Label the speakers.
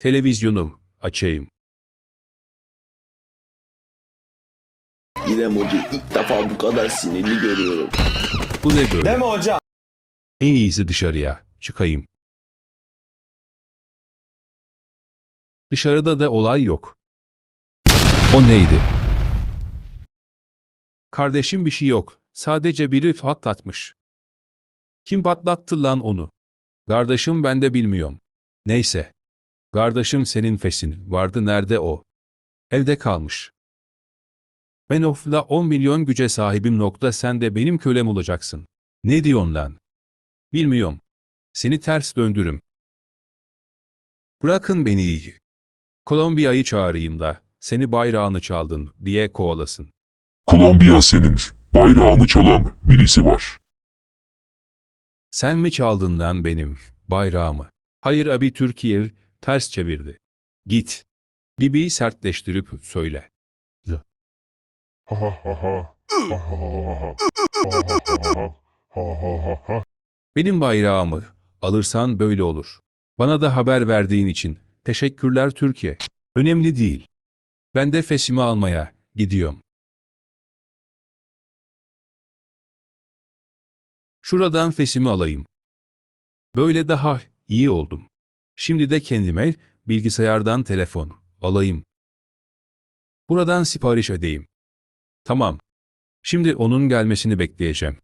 Speaker 1: Televizyonu açayım.
Speaker 2: İrem Hoca ilk defa bu kadar sinirli görüyorum.
Speaker 1: Bu ne böyle?
Speaker 3: Deme hocam.
Speaker 1: En iyisi dışarıya çıkayım. Dışarıda da olay yok. O neydi? Kardeşim bir şey yok. Sadece biri patlatmış. Kim patlattı lan onu? Kardeşim ben de bilmiyorum. Neyse. Kardeşim senin fesin. Vardı nerede o? Evde kalmış. Ben ofla 10 milyon güce sahibim nokta sen de benim kölem olacaksın. Ne diyorsun lan? Bilmiyorum. Seni ters döndürüm. Bırakın beni iyi. Kolombiya'yı çağırayım da seni bayrağını çaldın diye kovalasın.
Speaker 4: Kolombiya senin. Bayrağını çalan birisi var.
Speaker 1: Sen mi çaldın lan benim bayrağımı? Hayır abi Türkiye ters çevirdi. Git. Bibi'yi sertleştirip söyle. Benim bayrağımı alırsan böyle olur. Bana da haber verdiğin için teşekkürler Türkiye. Önemli değil. Ben de fesimi almaya gidiyorum. Şuradan fesimi alayım. Böyle daha iyi oldum. Şimdi de kendime bilgisayardan telefon alayım. Buradan sipariş edeyim. Tamam. Şimdi onun gelmesini bekleyeceğim.